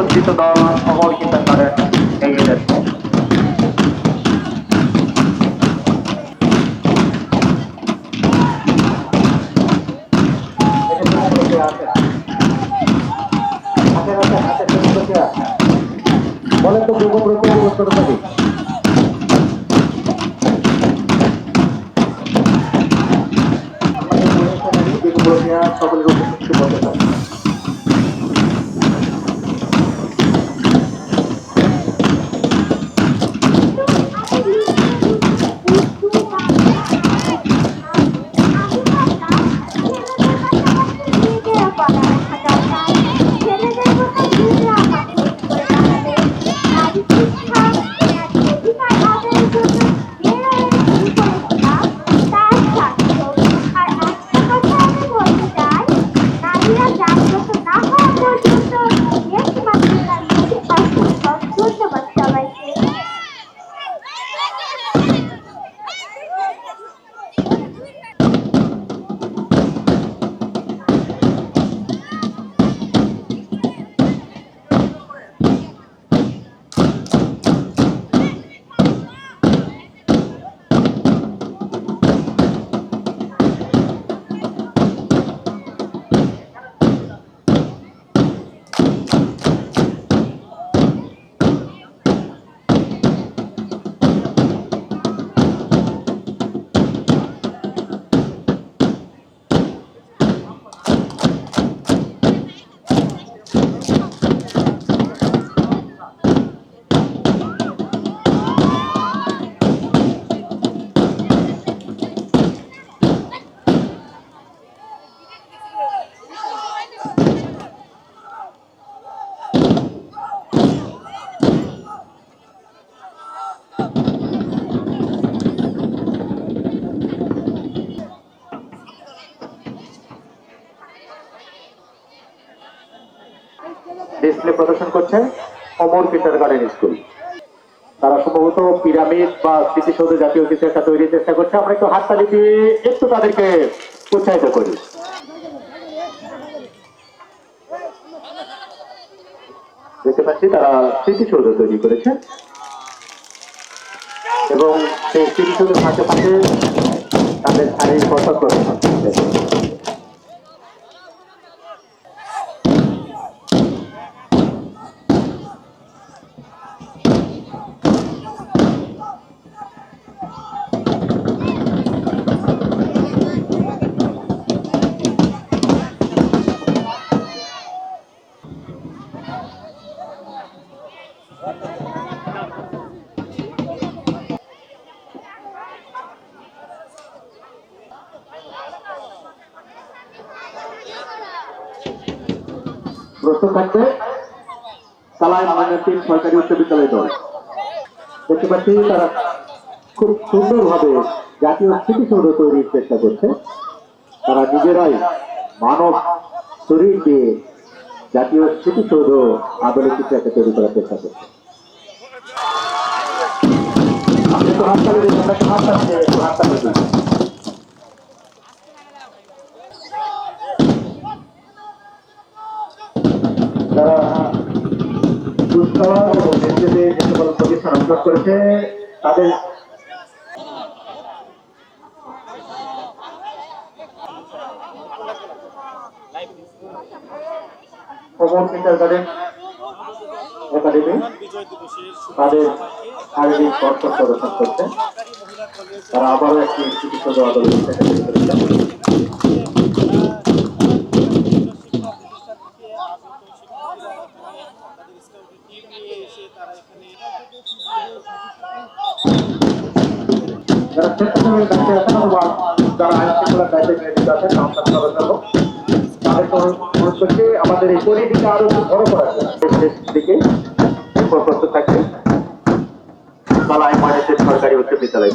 নিবেদিত দল অমর চিন্তা করেন এগিয়ে যাচ্ছে সকলের উপস্থিতি ডিসপ্লে প্রদর্শন করছে অমর কিন্ডার গার্ডেন স্কুল তারা সম্ভবত পিরামিড বা স্মৃতিসৌধ জাতীয় কিছু একটা তৈরির চেষ্টা করছে। আমরা একটু হাততালি দিয়ে একটু তাদেরকে উৎসাহিত করি। দেখতে পাচ্ছি তারা স্মৃতিসৌধ তৈরি করেছে। এবং সেই স্মৃতিসৌধের পাশে পাশে তাদের শারীরিক কসরত প্রস্তুত থাকবে সালাই মাইনাতিন সরকারি উচ্চ বিদ্যালয় দল। দেখতে পাচ্ছি তারা খুব সুন্দরভাবে জাতীয় স্মৃতিসৌধ তৈরির চেষ্টা করছে। তারা নিজেরাই মানব শরীর দিয়ে জাতীয় স্মৃতিসৌধ আদলে কিছু একটা তৈরি করার চেষ্টা করছে। প্রতিষ্ঠান করেছে তাদের অমর কিন্ডার গার্ডেন একাডেমি, তাদের শারীরিক কর্তব্য প্রদর্শন করছে তারা আবারও একটি চিকিৎসক আদালত থেকে যারা দায়িত্বে আছেন অথবা যারা আইন শৃঙ্খলার দায়িত্বে নিয়োজিত আছেন সংস্থান করার আমাদের এই পরিধিকে আরও বড় করা শেষ দিকে প্রস্তুত থাকবে। বালাই ময়নাসের সরকারি উচ্চ বিদ্যালয়।